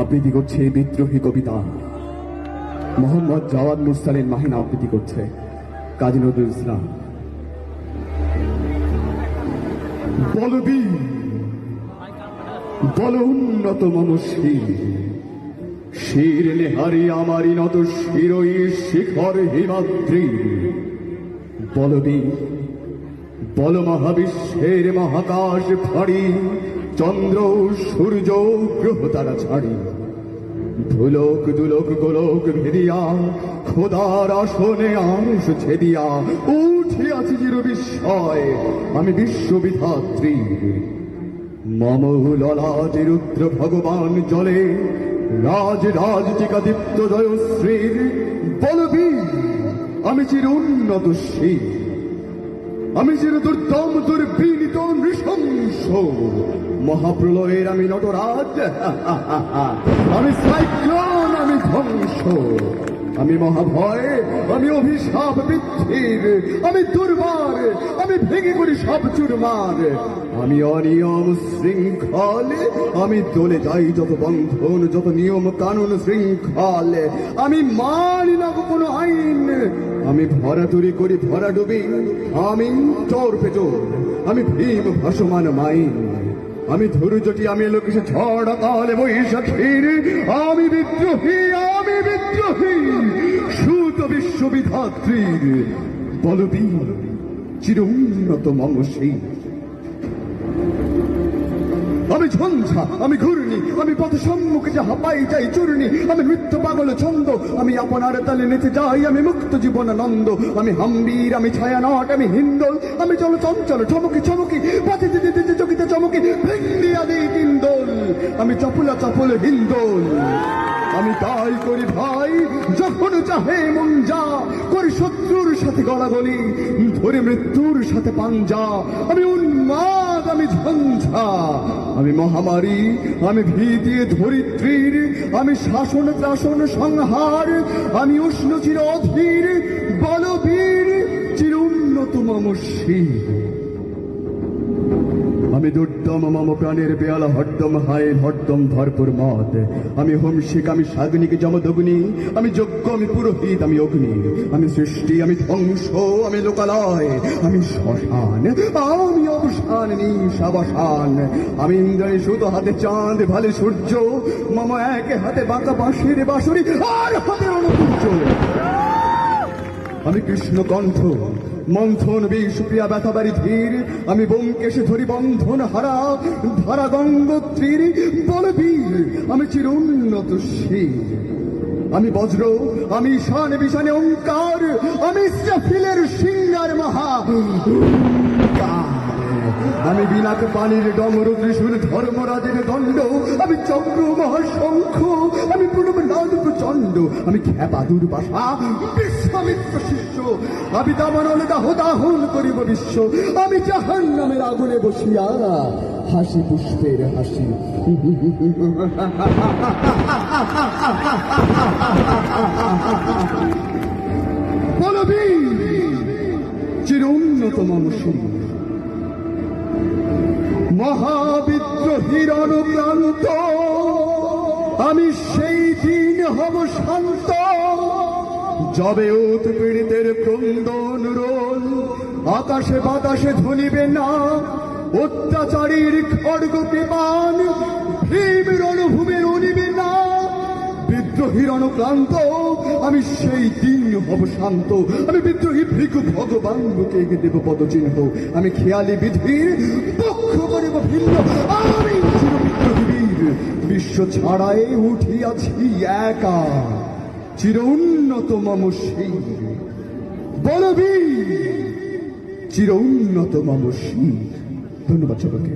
আবৃত্তি করছে বিদ্রোহী কবিতা। মোহাম্মদ জাওয়াদ মুরসালিন মাহিন আবৃত্তি করছে। কাজী নজরুল ইসলাম। বল উন্নত মনশীল শির নেহারি আমারি নত শিরই শিখর হিমাদ্রি। বলবীর বল মহাবিশ্বের মহাকাশ ফাড়ি। চন্দ্র সূর্য গ্রহ তারা ছাড়ি। ধুলোক দুলোক, গোলক ভেদিয়া, খোদার আসনে আর ছেদিয়া, উঠে আছি চির বিস্ময়, আমি বিশ্ববিধাত্রী। মম ললাটে রুদ্র ভগবান জলে, রাজ রাজ টিকা দীপ্ত জয়শ্রীর বলবীর, আমি চির উন্নত শীল আমি যে দুর্দম দুর্বিনীত নৃশংস। মহাপ্রলয়ের আমি নটরাজ। আমি সাইক্লোন আমি ধ্বংস। আমি মহাভয়, আমি অভিশাপ বৃদ্ধির, আমি দুর্বার, আমি ভেঙে করি সব চুরমার। আমি অনিয়ম শৃঙ্খল, আমি দলে যাই যত বন্ধন, যত নিয়ম কানুন শৃঙ্খল। আমি মানি না কোনো আইন, আমি ভরা তৈরি করি ভরা ডুবি, আমি চোর পেচোর, আমি ভীম ভাসমান মাইন। আমি ধৈর্যটি আমি লোকেশ ঝড় কালে বৈশাখীর, আমি বিদ্রোহী আমি বিদ্রোহী। বিশ্ববিধাত্রীর বলবীর চির উন্নত মমশীল আমি ঝঞ্ঝা, আমি ঘূর্ণি, আমি পথ সম্মুখে যাহা পাই যাই চূর্ণি, আমি নৃত্য পাগল, ছন্দ, আমি আপনার তালে নেচে যাই, আমি মুক্ত জীবন আনন্দ আমি হাম্বির, আমি ছায়া নট আমি হিন্দল, আমি চলো চঞ্চল, চমকি চমকি পথে যেতে যেতে চকিতে চমকি ভিন্ডি আদি তিন্দল আমি চপলা, চপল হিন্দল। আমি তাই করি ভাই, যখন চাহে মন যা শত্রুর সাথে গলা গলাগলি ধরে মৃত্যুর সাথে পাঞ্জা। আমি উন্মাদ, আমি ঝঞ্ঝা। আমি মহামারী, আমি ভীতি, ধরিত্রীর। আমি শাসন, ত্রাসন, সংহার। আমি উষ্ণ, চির অধীর, বলবীর, চির উন্নত মম দুর্দম মম প্রাণের বেয়ালা হরদম হায় হরদম ভরপুর মদ। আমি হোমশিক আমি সাগ্নিক জমদগ্নি আমি যজ্ঞ, আমি পুরোহিত, আমি অগ্নি। আমি সৃষ্টি, আমি ধ্বংস, আমি লোকালয়, আমি শ্মশান, আমি অবসান নিশাবসান আমি ইন্দ্রাণী সুতো হাতে চাঁদ, ভালে সূর্য, মম এক হাতে বাঁকা বাঁশের বাঁশুরি, আর হাতে অনুপূর্য আমি কৃষ্ণ মন্থন বিষ-প্রিয়া ব্যথাবাড়ি ধীর। আমি বোমকেশে ধরি বন্ধন হারা। ধারা গঙ্গোত্রীর বলবীর, আমি চির উন্নত শির। আমি বজ্র, আমি ঈশান বিশানে ওঙ্কার আমি ইসরাফিলের সিঙ্গার মহা আমি বিনাক পানির ডমর ত্রিশূল ধর্মরাজের দণ্ড। আমি চক্র, মহাশঙ্খ। আমি প্রণব নাদ প্রচণ্ড আমি খ্যাপা, দুর্বাসা বিশ্বামিত্র শিষ্য। আমি দামানল দাহ দাহন করিব বিশ্ব। আমি জাহান নামের আগুনে বসিয়া হাসি পুষ্পের হাসি। বলবি চির উন্নত মানুষের মহাবিদ্রোহীর অনুক্রান্ত, আমি সেই দিন হব শান্ত। যবে উৎপীড়িতের ক্রন্দন রোল। আকাশে বাতাসে ধনিবে না। অত্যাচারীর খড়গ বিমান। ভীম রণভূমির উনিবে না। বিদ্রোহীর অনুক্রান্ত আমি সেই দিন হব শান্ত। আমি বিদ্রোহী ভিক্ষু ভগবান বুকে দেব পদচিহ্ন। আমি খেয়ালি বিধির পক্ষ করিব ভিন্ন। আমি বিশ্ব ছাড়াই উঠিয়াছি একা। চির উন্নত মম শির বলবি চির উন্নত মম ধন্যবাদ সকলকে।